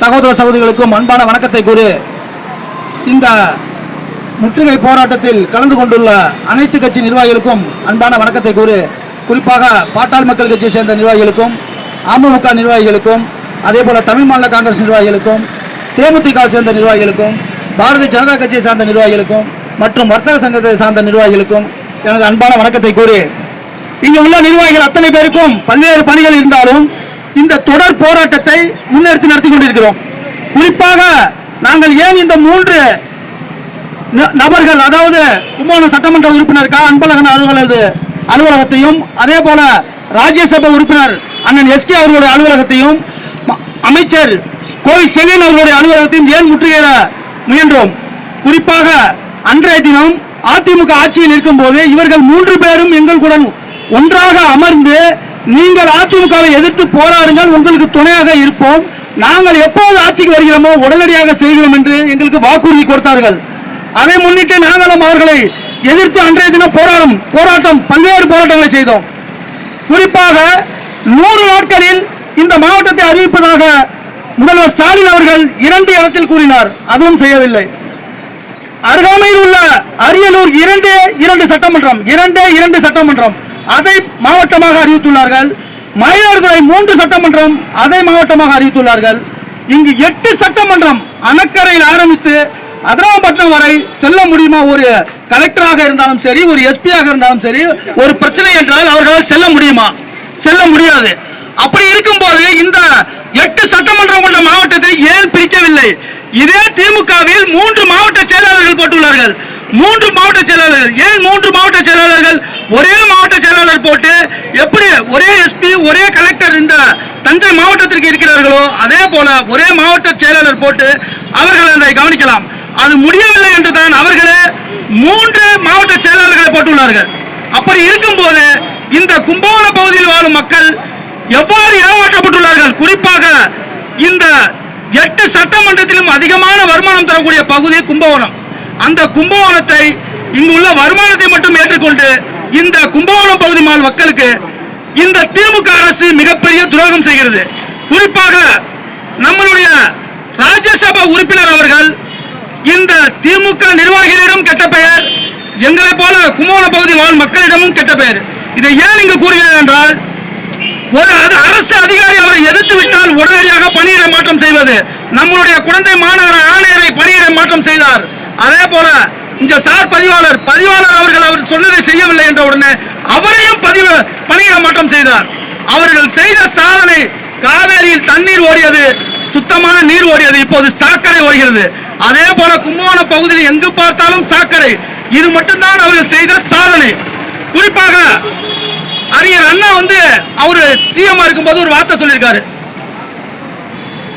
சகோதர சகோதரிகளுக்கும் அன்பான வணக்கத்தை கூறி இந்த முற்றுகை போராட்டத்தில் கலந்து கொண்டுள்ள அனைத்து கட்சி நிர்வாகிகளுக்கும் அன்பான வணக்கத்தை கூறி குறிப்பாக பாட்டாள் மக்கள் கட்சியை சேர்ந்த நிர்வாகிகளுக்கும் அமமுக நிர்வாகிகளுக்கும் அதே போல தமிழ் மாநில காங்கிரஸ் நிர்வாகிகளுக்கும் தேமுதிக சேர்ந்த நிர்வாகிகளுக்கும் பாரதிய ஜனதா கட்சியை சார்ந்த நிர்வாகிகளுக்கும் மற்றும் வர்த்தக சங்கத்தை சார்ந்த நிர்வாகிகளுக்கும் எனது அன்பான வணக்கத்தை கூறி இங்கு உள்ள நிர்வாகிகள் அத்தனை பேருக்கும் பல்வேறு பணிகள் இருந்தாலும் இந்த தொடர் போராட்டத்தை முன்னெடுத்து நடத்தி கொண்டிருக்கிறோம். குறிப்பாக நாங்கள் ஏன் இந்த மூன்று நபர்கள் அதாவது கும்பகோணம் சட்டமன்ற உறுப்பினர் கா. அன்பழகன் அவர்களது அலுவலகத்தையும் அதே போல ராஜ்யசபா உறுப்பினர் அண்ணன் எஸ்கே அவர்களுடைய அலுவலகத்தையும் அமைச்சர் கோவை செலின் அவர்களுடைய அலுவலகத்தையும் ஏன் முற்றுகையிட முயன்றோம்? குறிப்பாக அன்றைய தினம் அதிமுக ஆட்சியில் இருக்கும்போது இவர்கள் மூன்று பேரும் எங்களுடன் ஒன்றாக அமர்ந்து நீங்கள் அதிமுகவை எதிர்த்து போராடுங்கள் உங்களுக்கு துணையாக இருப்போம். நாங்கள் எப்போது ஆட்சிக்கு வருகிறோமோ உடனடியாக செய்கிறோம் என்று எங்களுக்கு வாக்குறுதி கொடுத்தார்கள். அதை முன்னிட்டு நாங்களும் அவர்களை எதிர்த்து அன்றைய தினம் போராடும் போராட்டம் பல்வேறு போராட்டங்களை செய்தோம். குறிப்பாக நூறு நாட்களில் இந்த மாவட்டத்தை அறிவிப்பதாக முதல்வர் ஸ்டாலின் அவர்கள் இரண்டு இடத்தில் கூறினார். அதுவும் செய்யவில்லை. அருகாமையில் உள்ள அரியலூர் இரண்டு இரண்டு சட்டமன்றம் இரண்டே இரண்டு சட்டமன்றம் அதை மாவட்டமாக அறிவித்துள்ளார்கள். மயிலாடுதுறை மூன்று சட்டமன்றம் அதை மாவட்டமாக அறிவித்துள்ளார்கள். இங்கு எட்டு சட்டமன்றம் அணக்கரையில் ஆரம்பித்து அதிராம்பட்டினம் வரை செல்ல முடியுமா? ஒரு கலெக்டராக இருந்தாலும் சரி ஒரு எஸ்பியாக இருந்தாலும் சரி ஒரு பிரச்சனை என்றால் அவர்களால் செல்ல முடியுமா? செல்ல முடியாது. அப்படி இருக்கும்போது இந்த எட்டு சட்டமன்றம் கொண்ட மாவட்டத்தை ஏன் பிரிக்கவில்லை? இதே திமுகவில் மூன்று மாவட்ட செயலாளர்கள் போட்டுள்ளார்கள். மூன்று மாவட்ட செயலாளர்கள். ஏன் மூன்று மாவட்ட செயலாளர்கள்? ஒரே மாவட்ட செயலாளர் போட்டு எப்படி ஒரே எஸ்பி ஒரே கலெக்டர் இந்த தஞ்சை மாவட்டத்திற்கு இருக்கிறார்களோ அதே போல ஒரே மாவட்ட செயலாளர் போட்டு அவர்கள் அதை கவனிக்கலாம். அது முடியவில்லை என்று தான் அவர்களே மூன்று மாவட்ட செயலாளர்களை போட்டுள்ளார்கள். அப்படி இருக்கும் போது இந்த கும்பகோண பகுதியில் வாழும் மக்கள் எவ்வாறு ஏமாற்றப்பட்டுள்ளார்கள் குறிப்பாக இந்த எட்டு சட்டமன்றத்திலும் அதிகமான வருமானம் தரக்கூடிய பகுதி கும்பகோணம். அந்த கும்பகோணத்தை இங்குள்ள வருமானத்தை மட்டும் ஏற்றுக்கொண்டு இந்த கும்பகோணம் பகுதி மக்களுக்கு இந்த திமுக அரசு மிகப்பெரிய துரோகம் செய்கிறது. குறிப்பாக நம்மளுடைய ராஜ்யசபா உறுப்பினர் அவர்கள் இந்த திமுக நிர்வாகிகளிடம் கெட்ட பெயர் எங்களை போல கும்பகோணம் பகுதி வாழ் மக்களிடமும் கெட்ட பெயர். இதை ஏன் இங்கு கூறுகிறேன் என்றால் ஒரு அரசு அதிகாரி அவரை எதிர்த்து விட்டால் உடனடியாக பணியிட மாற்றம் செய்வது. நம்மளுடைய குழந்தை மாநகர ஆணையரை பணியிட மாற்றம் செய்தார். அதே போல இந்த சார் பதிவாளர் பதிவாளர் அவர்கள் அவர் சொன்னதை செய்யவில்லை என்ற உடனே அவரையும் பதிவு பணியிட மாற்றம் செய்தார். அவர்கள் செய்த சாதனை காவேரியில் தண்ணீர் ஓடியது சுத்தமான நீர் ஓடியது இப்போது சாக்கடை ஓடுகிறது அதே போல கும்பகோணம் பகுதியில் எங்கு பார்த்தாலும் சாக்கடை. இது மட்டும்தான் அவர்கள் செய்த சாதனை. குறிப்பாக அறிஞர் அண்ணா வந்து அவரு சிஎம் இருக்கும்போது ஒரு வார்த்தை சொல்லியிருக்காரு.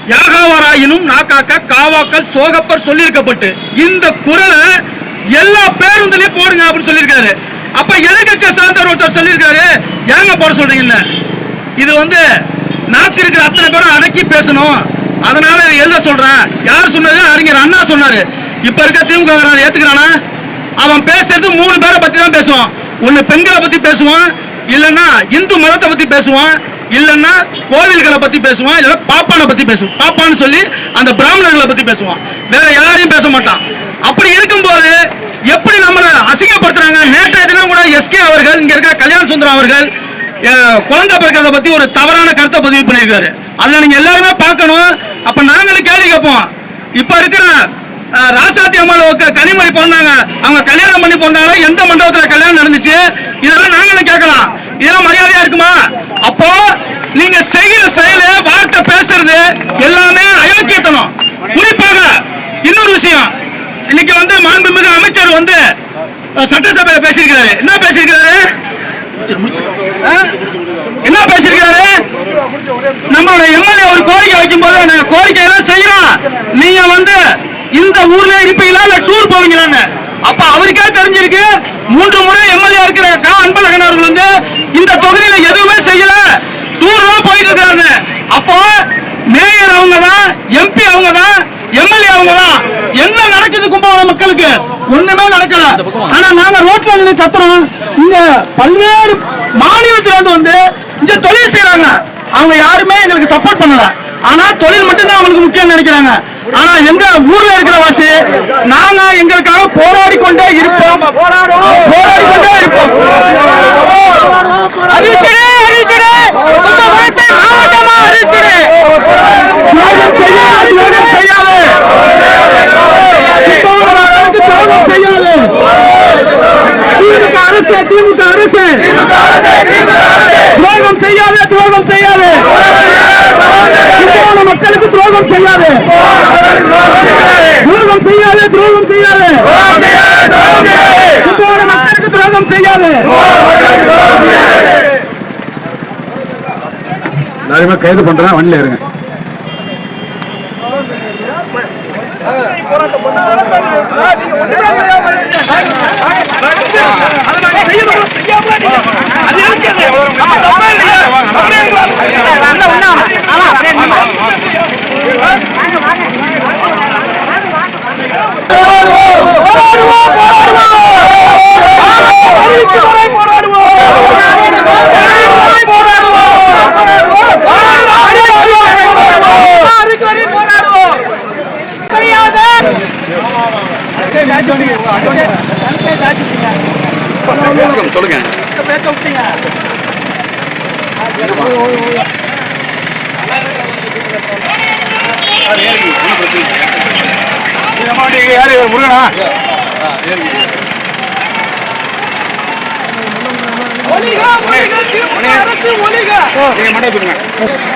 யாகாவராயினும் நாக்காக்க காவாக்கள் சோகப்பர் சொல்லியிருக்கப்பட்டு இந்த குரலை எல்லா பேருந்துலயும் போடுங்க அப்படின்னு சொல்லியிருக்காரு. அப்ப எதிர்கட்சியை சார்ந்தவர் ஒருத்தர் சொல்லியிருக்காரு? ஏங்க போட சொல்றீங்கல்ல இது வந்து நாக்கு இருக்கிற அத்தனை பேரும் அடக்கி பேசணும். அதனால இதை எழுத சொல்றேன். யார் சொன்னது? அறிஞர் அண்ணா சொன்னாரு. இப்ப இருக்க திமுக ஏத்துக்கிறானா? அவன் பேசுறது மூணு பேரை பத்தி தான் பேசுவான். ஒன்று பெண்களை பத்தி பேசுவான். இல்லைன்னா இந்து மதத்தை பத்தி பேசுவான். இல்லைன்னா கோவில்களை பத்தி பேசுவான் இல்லைன்னா பாப்பானை பத்தி பேசுவான். பாப்பான்னு சொல்லி அந்த பிராமணர்களை பத்தி பேசுவான். வேற யாரையும் பேச மாட்டான். அப்படி இருக்கும்போது எப்படி நம்மளை அசிங்கப்படுத்துறாங்க? நேற்றைய தினம் கூட எஸ்கே அவர்கள் இங்க இருக்கிற கல்யாண சுந்தரம் அவர்கள் குழந்தை பிறக்கிறத பத்தி ஒரு தவறான கருத்தை பதிவு பண்ணியிருக்காரு. அதில் நீங்க எல்லாருமே பார்க்கணும். அப்ப நாங்களும் கேள்வி கேட்போம். இப்ப இருக்கிற ராசாத்தி அம்மாவுக்கு கனிமொழி பிறந்தாங்க. அவங்க கல்யாணம் பண்ணி பிறந்தாங்களா எந்த மண்டபத்துல கல்யாணம் நடந்துச்சு? இதெல்லாம் நாங்களும் கேட்கலாம். இதெல்லாம் மரியாதையா இருக்குமா? அப்போ நீங்க செய்யற செயல வார்த்தை பேசுறது எல்லாமே அயோக்கியத்தனம் குறிப்பாக இன்னொரு விஷயம். இன்னைக்கு வந்து மாண்புமிகு அமைச்சர் வந்து சட்டசபையில பேசியிருக்கிறாரு. என்ன பேசியிருக்கிறாரு? என்ன பேசியிருக்கிறாரு? நம்மளோட எம்எல்ஏ ஒரு கோரிக்கை வைக்கும்போது நாங்க கோரிக்கை எல்லாம் செய்யறோம் நீங்க வந்து இந்த ஊர்ல இருப்பீங்களா இல்ல டூர் போவீங்களான்னு. அப்ப அவருக்கே தெரிஞ்சிருக்கு மூன்று முறை எம்எல்ஏ இருக்கிற கா. அன்பழகன் அவர்கள் வந்து இந்த தொகுதியில எதுவுமே போயிட்டு இருக்காருன்னு அப்போ மேயர் அவங்க தான் எம்பி அவங்க தான் எம்எல்ஏ அவங்க தான் என்ன நடக்குது கும்பகோணம் மக்களுக்கு? ஒண்ணுமே நடக்கல. ஆனா நாங்க ரோட்ல நின்று கத்துறோம் இங்க பல்வேறு மாநிலத்துல இருந்து வந்து இங்க தொழில் செய்யறாங்க அவங்க யாருமே எங்களுக்கு சப்போர்ட் பண்ணல. ஆனா தொழில் மட்டும்தான் அவங்களுக்கு முக்கியம் நினைக்கிறாங்க. ஆனா எங்க ஊர்ல இருக்கிற வாசி நாங்க எங்களுக்காக போராடி கொண்டே இருப்போம். போராடி கொண்டே இருப்போம் அறிவிச்சிடு அறிவிச்சிடு கும்பகோணத்தை மாவட்டமா அறிவிச்சிடு துரோகம் செய்யாத துரோகம் செய்யாத கும்பகோண மக்களுக்கு துரோகம் செய்யாத திமுக அரசு திமுக அரசு துரோகம் செய்யாதே துரோகம் செய்யாதே. கும்பகோண மக்களுக்கு துரோகம் செய்யாதே. துரோகம் செய்யாதே துரோகம் செய்யாதே. மக்களுக்கு துரோகம் செய்யாதே. நிறைய கைது பண்றேன் வண்டியில இருங்க சொல்லுங்க. பேச விட்டீங்க. யாரு முருகனா? நீங்க மண்டை தூக்குங்க